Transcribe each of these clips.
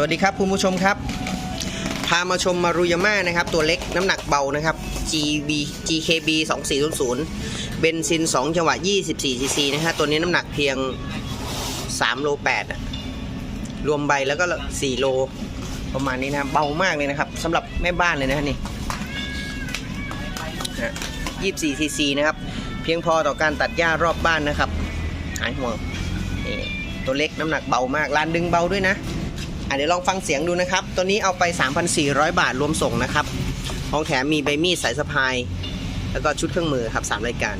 สวัสดีครับคุณผู้ชมครับ พามาชมมารุยาม่านะครับ ตัวเล็กน้ำหนักเบานะครับ GB GKB 2400เบนซิน 2 จังหวะ 24 cc นะฮะตัวนี้น้ำหนักเพียง 3 โล8อะรวมใบแล้วก็ 4 โล ประมาณนี้นะเบามากเลยนะครับสำหรับแม่บ้านเลยนะนี่24 cc นะครับ เพียงพอต่อการตัดหญ้ารอบบ้านนะครับหายห่วงนี่ตัวเล็กน้ำหนักเบามากลานดึงเบาด้วยนะ อะเดี๋ยวลองฟังเสียงดูนะครับ ตัวนี้เอาไป 3,400 บาทรวมส่งนะครับ ของแถมมีใบมีดสายสะพาย แล้วก็ชุดเครื่องมือครับ3รายการ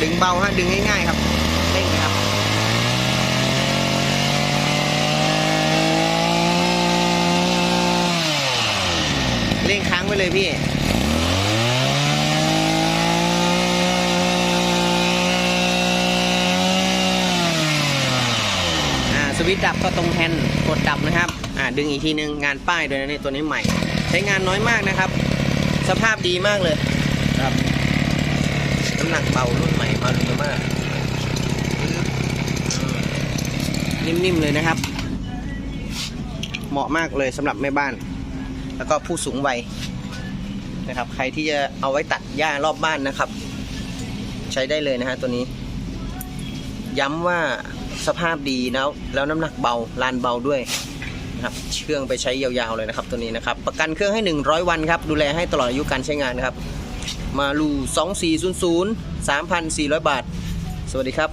ดึงเบาฮะดึงง่ายๆครับเร่งนครับเร่งค้างไว้เลยพี่ อ่าส วิตช์ดับก็ตรงแฮนด์กดดับนะครับอ่าดึงอีกทีนึงงานป้ายด้วยนะนี่ตัวนี้ใหม่ ใช้งานน้อยมากนะครับ สภาพดีมากเลยครับน้ำหนักเบารุ่นใหม่มาดูมากนิ่มๆเลยนะครับ เหมาะมากเลยสำหรับแม่บ้าน แล้วก็ผู้สูงวัยนะครับ ใครที่จะเอาไว้ตัดหญ้ารอบบ้านนะครับ ใช้ได้เลยนะฮะตัวนี้ ย้ำว่า สภาพดีแล้วแล้วน้ำหนักเบาลานเบาด้วยนะครับเครื่องไปใช้ยาวๆเลยนะครับตัวนี้นะครับประกันเครื่องให้ 100 วันครับดูแลให้ตลอดอายุการใช้งานนะครับมาลู 2400 3,400 บาท สวัสดีครับ